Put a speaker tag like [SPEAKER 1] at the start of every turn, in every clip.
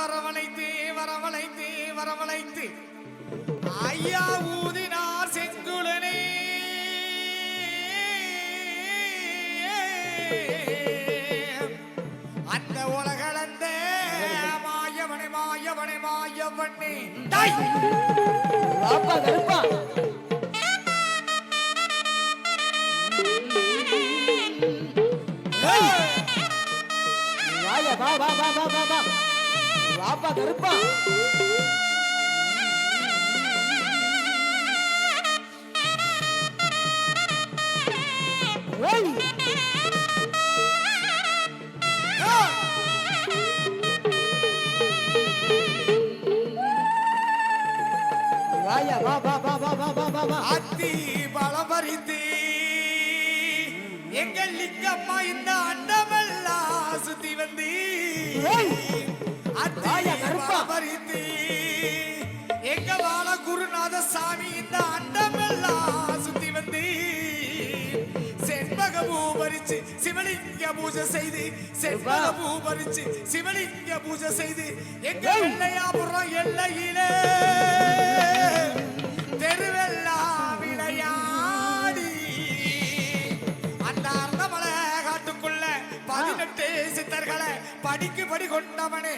[SPEAKER 1] வரவழைத்து வரவழைத்து வரவழைத்து. ஐயா ஊதினார் செங்குலனே. அந்த உலகளந்த மாயவனை மாயவனை மாயவண்ணி தாய்
[SPEAKER 2] வாப்பா கருப்பா
[SPEAKER 1] Hey!
[SPEAKER 2] Vaya, va, va, va, va, va, va. வாப்பா கருப்பா. ஓய்.
[SPEAKER 1] ஏய்!
[SPEAKER 2] வாயா வா வா வா வா வா வா வா வா.
[SPEAKER 1] அத்தி பலபரித்து எங்கள் லிங்கம்மா இந்த அண்டமெல்லாம் சுத்தி வந்து சிவலிங்க பூஜை செய்து பூ பறிச்சு சிவலிங்க பூஜை செய்து எங்க! வெள்ளையாபுரம் எல்லையிலே தெருவெல்லாம் விளையாடி அந்த அர்த்தமலை காட்டுக்குள்ள பதினெட்டு சித்தர்களை படிக்கு படி கொண்டவனே!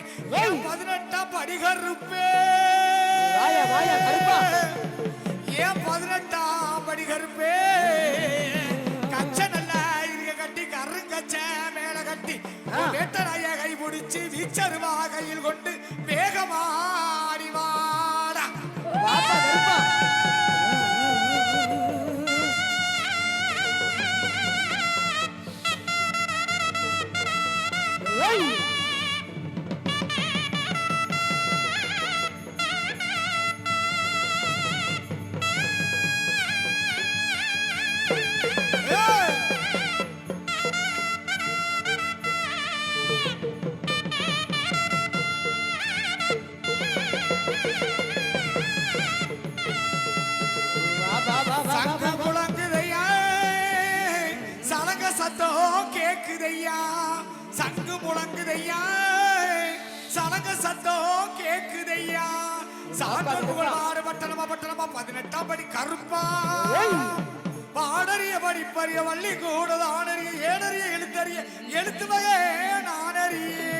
[SPEAKER 1] பதினெட்டாம் படிகருப்பே. ஏன் பதினெட்டாம் படிகருப்பே பிடிச்சு வீச்சருவாகையில் கொண்டு வேகமா கேக்குதையா? சங்கு முழங்குதையா? சலங்க சத்தம் கேக்குதையா? சாம்பல் புகழாறு பட்டணமா பட்டணமா பதினெட்டாம் படி கருப்பா! பாடறிய படிப்பறிய வள்ளி கூட ஆனறிய ஏனறிய எழுத்தறிய எழுத்து வகை நானறியே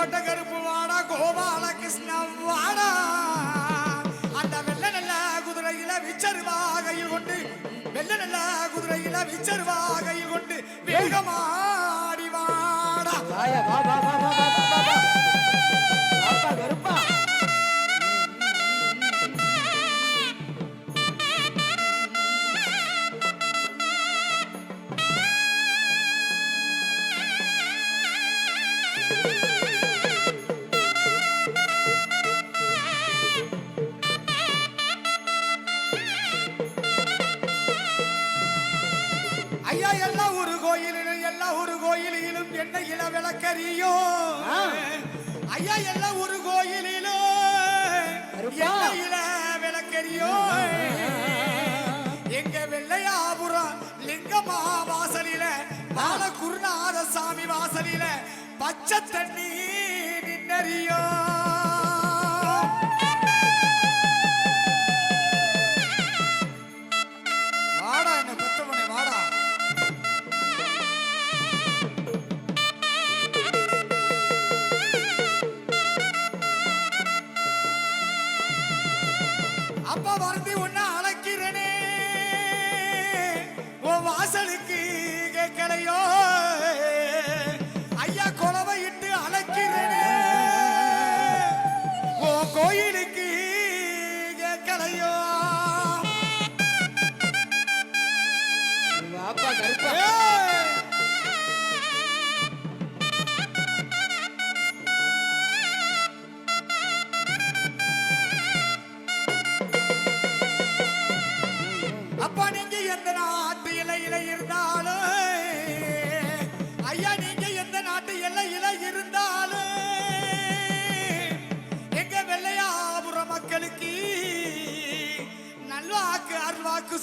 [SPEAKER 1] ஐயா கருப்பு வாடா கோபால கிருஷ்ண வாடா அந்த வெள்ள நல்ல குதிரையில விச்சருவாகையில் கொண்டு வெள்ள நல்ல குதிரையில விச்சருவாகையில் கொண்டு வேகமாடி வாடா.
[SPEAKER 2] கரியோ
[SPEAKER 1] ஐயா எல்லாம் ஒரு
[SPEAKER 2] கோயிலிலோ.
[SPEAKER 1] எல்லையில விளக்கரியோ எங்க வெள்ளையாபுரம் லிங்கமா வாசலில பாலகுருநாத சாமி வாசலில பச்சை தண்ணி உன் வாசலுக்கு கேட்கலையோ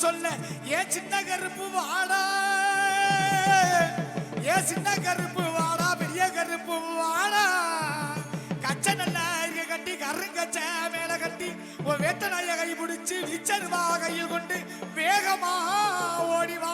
[SPEAKER 1] சொல்ல ஏன் சின்ன கருப்பு வாடா ஏன் சின்ன கருப்பு வாடா பெரிய கருப்பு வாடா. கச்ச நல்ல கட்டி கருங்கச்ச மேல கட்டி உன் வேட்டநாய கை பிடிச்சு விச்சருவா கையில் கொண்டு வேகமா ஓடிவா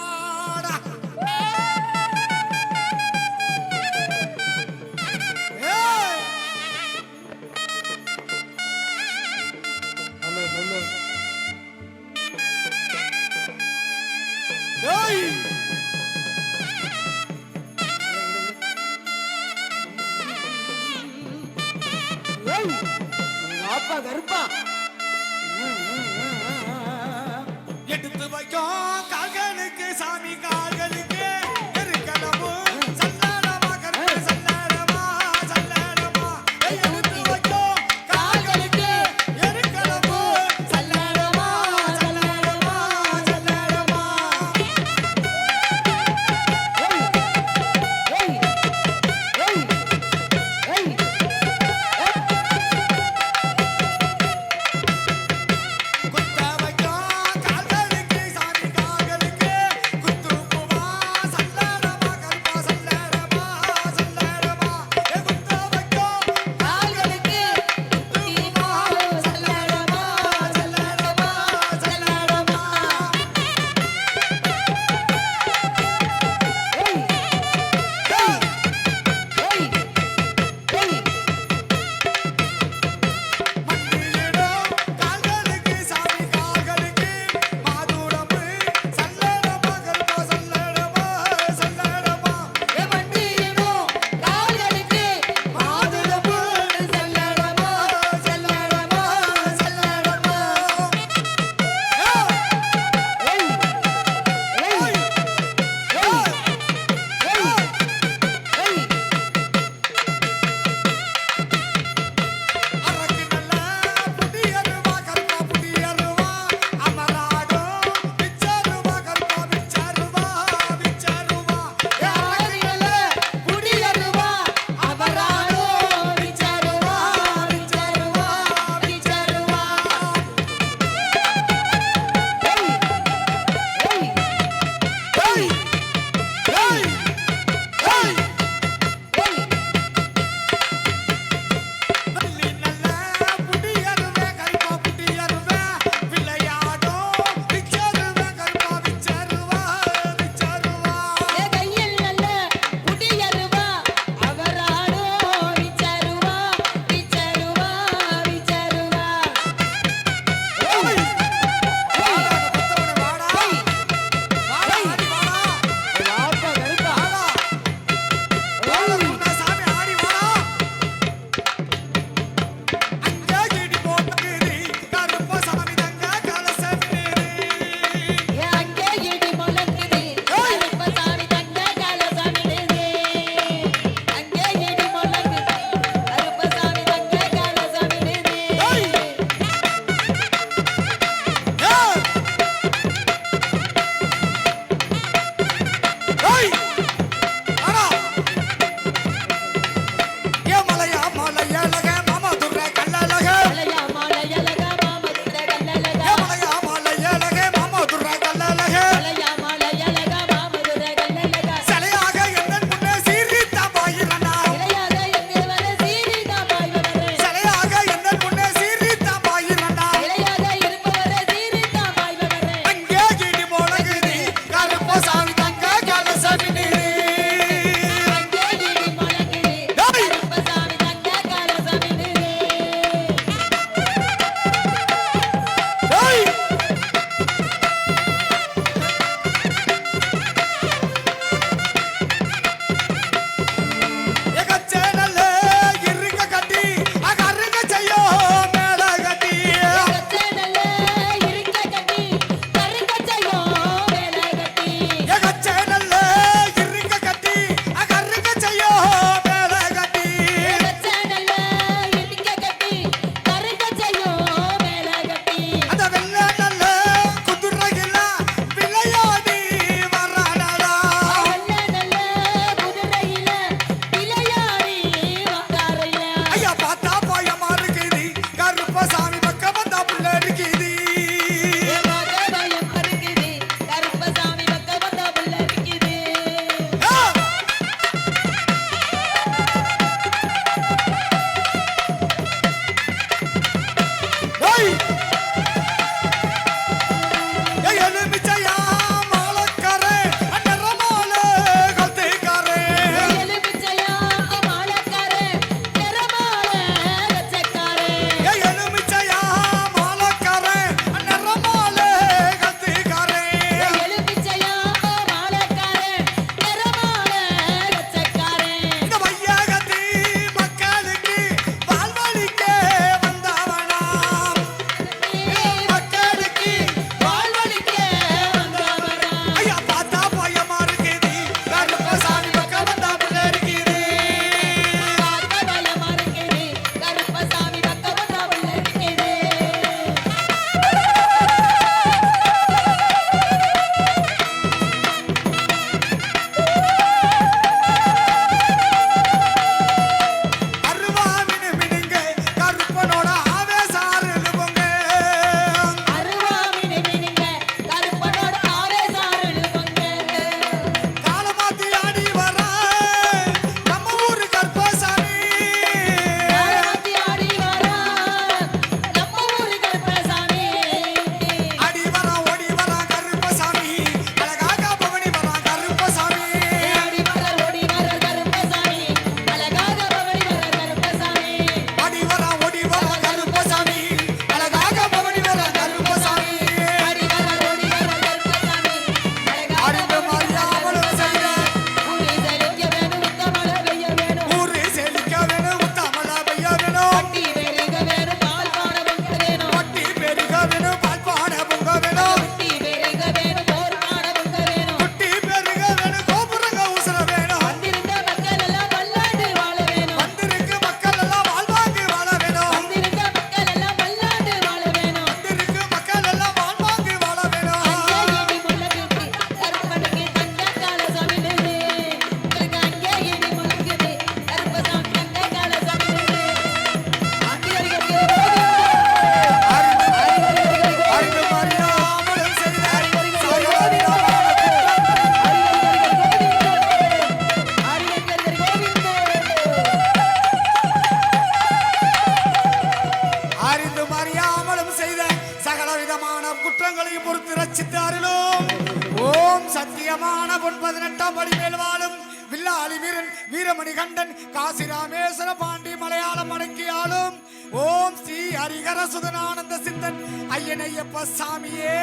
[SPEAKER 1] பதினெட்டாம் படி மேல் வாழும் வில்லாளி வீரன் வீரமணி கண்டன் காசி ராமேஸ்வர பாண்டி மலையாளம் அடக்கியாலும் ஓம் ஸ்ரீ ஹரிகர சுதனானந்த சித்தன் ஐயனையப்ப சாமியே.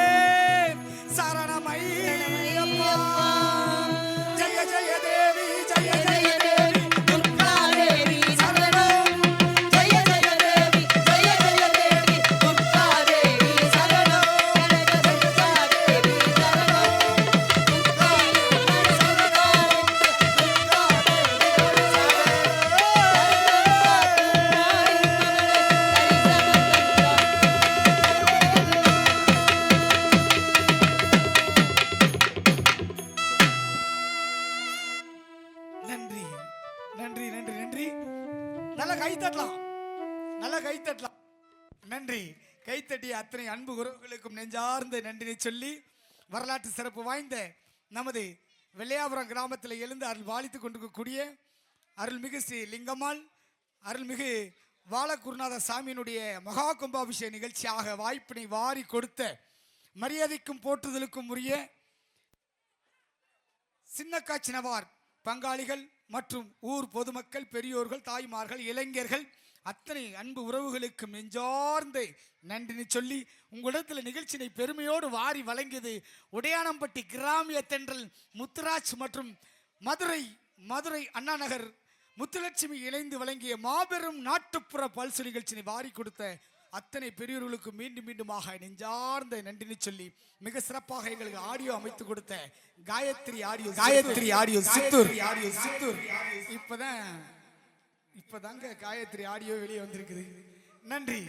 [SPEAKER 1] சரணமையப்பா. ஜெய ஜெய தேவி நெஞ்சார்ந்த நன்றினை சொல்லி வரலாற்று சிறப்பு வாய்ந்த நமது வெள்ளையாபுரம் கிராமத்தில் எழுந்து அருள் வாழித்து கொண்டிருக்கக்கூடிய அருள்மிகு ஸ்ரீ லிங்கம்மாள் அருள்மிகு வாழகுருநாத சாமியினுடைய மகா கும்பாபிஷேக நிகழ்ச்சியாக வாய்ப்பினை வாரி கொடுத்த மரியாதைக்கும் போற்றுதலுக்கும் உரிய சின்னக்காச்சினவார் பங்காளிகள் மற்றும் ஊர் பொதுமக்கள் பெரியோர்கள் தாய்மார்கள் இளைஞர்கள் அத்தனை அன்பு உறவுகளுக்கு நெஞ்சார்ந்த நன்றினை சொல்லி உங்களிடத்தில் நிகழ்ச்சியை பெருமையோடு வாரி வழங்கியது உடையானம்பட்டி கிராமிய தென்றல் முத்துராஜ் மற்றும் மதுரை மதுரை அண்ணா நகர் முத்துலட்சுமி இணைந்து வழங்கிய மாபெரும் நாட்டுப்புற பல்சு நிகழ்ச்சியை வாரி கொடுத்த அத்தனை பெரியோர்களுக்கு மீண்டும் மீண்டுமாக நெஞ்சார்ந்த நன்றினை சொல்லி மிக சிறப்பாக எங்களுக்கு ஆடியோ அமைத்து கொடுத்த Gayathri audio Gayathri audio Chittoor. Audio Chittoor. இப்பதான் இப்பதாங்க காயத்ரி ஆடியோ வெளியே வந்திருக்குது. நன்றி.